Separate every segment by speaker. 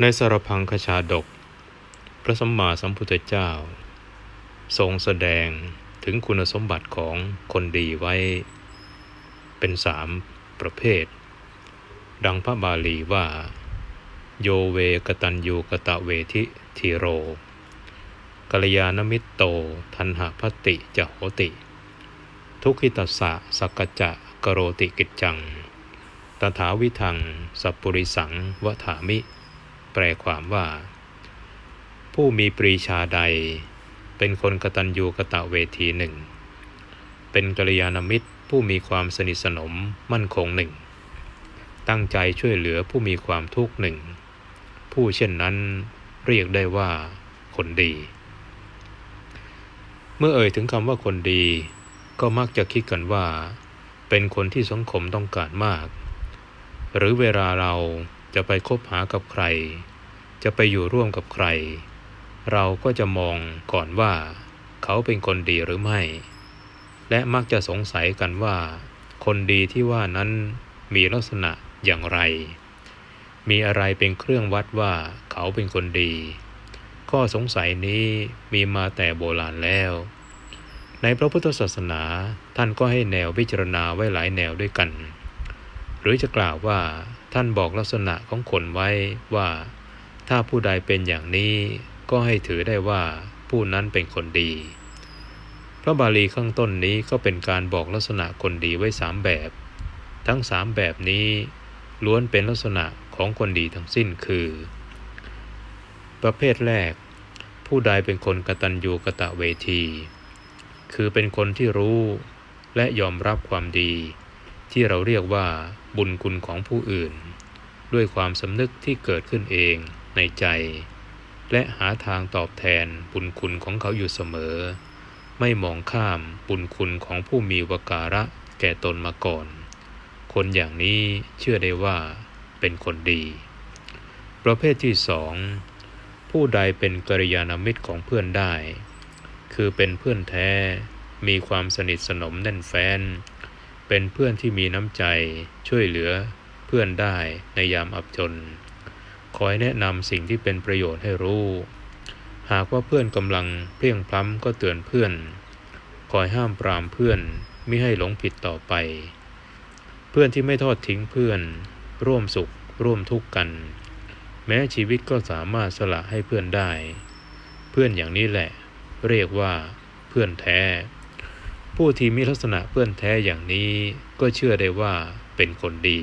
Speaker 1: ในสารพังคชาดก พระสัมมาสัมพุทธเจ้า ทรงแสดงถึงคุณสมบัติของคนดีไว้ เป็นสามประเภท ดังพระบาลีว่า โยเวกตัญญูกตะเวทิทีโร กัลยาณมิตโต ทันหพัติจะโหติ ทุกขิตัสสะสักจะกโรติกิจจัง ตถาวิทังสัพปุริสังวถามิ แปลความว่า ผู้มีปรีชาใด เป็นคนกตัญญูกะตะเวทีหนึ่ง เป็นกัลยาณมิตรผู้มีความสนิทสนมมั่นคงหนึ่ง ตั้งใจช่วยเหลือผู้มีความทุกข์หนึ่ง ผู้เช่นนั้นเรียกได้ว่า คนดี เมื่อเอ่ยถึงคำว่าคนดี ก็มักจะคิดกันว่า เป็นคนที่สังคมต้องการมาก หรือเวลาเรา จะไปคบหากับใคร จะไปอยู่ร่วมกับใคร เราก็จะมองก่อนว่า เขาเป็นคนดีหรือไม่ และมักจะสงสัยกันว่า คนดีที่ว่านั้นมีลักษณะอย่างไร มีอะไรเป็นเครื่องวัดว่าเขาเป็นคนดี ข้อสงสัยนี้มีมาแต่โบราณแล้ว ในพระพุทธศาสนาท่านก็ให้แนวพิจารณาไว้หลายแนวด้วยกัน หรือจะกล่าวว่า ท่านบอกลักษณะของคนไว้ว่า ถ้าผู้ใดเป็นอย่างนี้ก็ให้ถือได้ว่าผู้นั้นเป็นคนดี พระบาลีข้างต้นนี้ก็เป็นการบอกลักษณะคนดีไว้สามแบบ ทั้งสามแบบนี้ล้วนเป็นลักษณะของคนดีทั้งสิ้นคือ ประเภทแรก ผู้ใดเป็นคนกตัญญูกะตะเวที คือเป็นคนที่รู้และยอมรับความดี ที่เราเรียกว่าบุญคุณของผู้อื่น ด้วยความสำนึกที่เกิดขึ้นเองในใจ และหาทางตอบแทนบุญคุณของเขาอยู่เสมอ ไม่มองข้ามบุญคุณของผู้มีวการะแก่ตนมาก่อน คนอย่างนี้เชื่อได้ว่าเป็นคนดี ประเภทที่สองผู้ใดเป็นกัลยาณมิตรของเพื่อนได้ คือเป็นเพื่อนแท้มีความสนิทสนมแน่นแฟ้น เป็นเพื่อนที่มีน้ำใจช่วยเหลือเพื่อนได้ในยามอับจน คอยแนะนำสิ่งที่เป็นประโยชน์ให้รู้ หากว่าเพื่อนกำลังเพลียงพล้ำก็เตือนเพื่อน คอยห้ามปรามเพื่อนไม่ให้หลงผิดต่อไป เพื่อนที่ไม่ทอดทิ้งเพื่อน ร่วมสุข ร่วมทุกข์กัน แม้ชีวิตก็สามารถสละให้เพื่อนได้ เพื่อนอย่างนี้แหละ เรียกว่าเพื่อนแท้ ผู้ที่มีลักษณะเพื่อนแท้อย่างนี้ก็เชื่อได้ว่าเป็นคนดี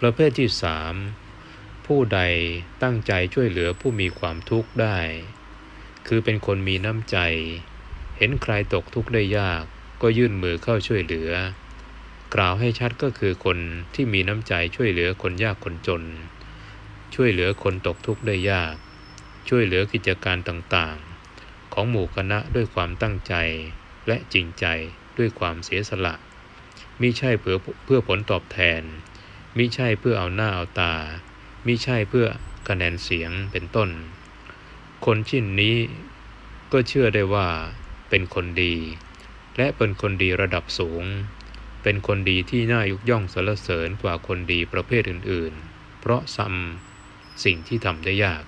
Speaker 1: ประเภทที่สามผู้ใดตั้งใจช่วยเหลือผู้มีความทุกข์ได้ คือเป็นคนมีน้ำใจ เห็นใครตกทุกข์ได้ยากก็ยื่นมือเข้าช่วยเหลือ กล่าวให้ชัดก็คือคนที่มีน้ำใจช่วยเหลือคนยากคนจน ช่วยเหลือคนตกทุกข์ได้ยาก ช่วยเหลือกิจการต่างๆ ของหมู่คณะด้วยความตั้งใจ และจริงใจด้วยความเสียสละมิใช่เพื่อเพื่อผลตอบแทนมิใช่เพื่อเอาหน้าเอาตามิใช่เพื่อคะแนนเสียงเป็นต้น คนชิ้นนี้ก็เชื่อได้ว่าเป็นคนดี และเป็นคนดีระดับสูง เป็นคนดีที่น่ายกย่องสรรเสริญกว่าคนดีประเภทอื่นๆ เพราะซ้ำสิ่งที่ทำได้ยาก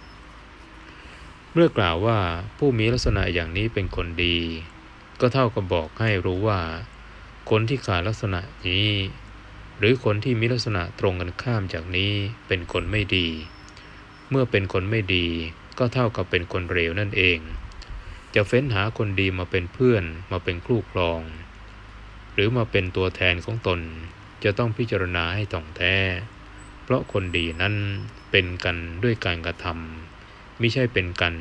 Speaker 1: เมื่อกล่าวว่าผู้มีลักษณะอย่างนี้เป็นคนดี ก็เท่ากับบอกให้รู้ว่า คนที่ขาดลักษณะนี้ หรือคนที่มีลักษณะตรงกันข้ามจากนี้เป็นคนไม่ดี เมื่อเป็นคนไม่ดี ก็เท่ากับเป็นคนเร็วนั่นเอง จะเฟ้นหาคนดีมาเป็นเพื่อนมาเป็นคู่ครอง หรือมาเป็นตัวแทนของตนจะต้องพิจารณาให้ต่องแท้ เพราะคนดีนั้นเป็นกันด้วยการกระทำไม่ใช่เป็นกัน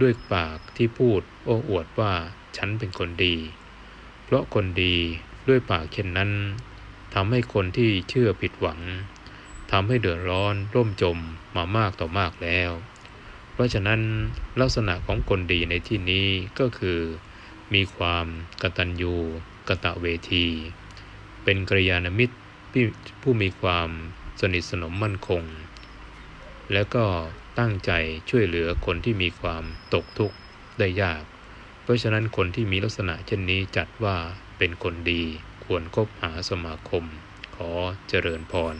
Speaker 1: ด้วยปากที่พูดโอ้อวดว่า ฉันเป็นคนดี เพราะคนดีด้วยปากเช่นนั้นทำให้คนที่เชื่อผิดหวังทำให้เดือดร้อนร่มจมมามากต่อมากแล้ว เพราะฉะนั้นลักษณะของคนดีในที่นี้ก็คือ มีความกตัญญูกะตะเวที เป็นกริยาณมิตรผู้มีความสนิทสนมมั่นคง แล้วก็ตั้งใจช่วยเหลือคนที่มีความตกทุกข์ได้ยาก เพราะฉะนั้นคนที่มีลักษณะเช่นนี้จัดว่าเป็นคนดีควรคบหาสมาคม ขอเจริญพร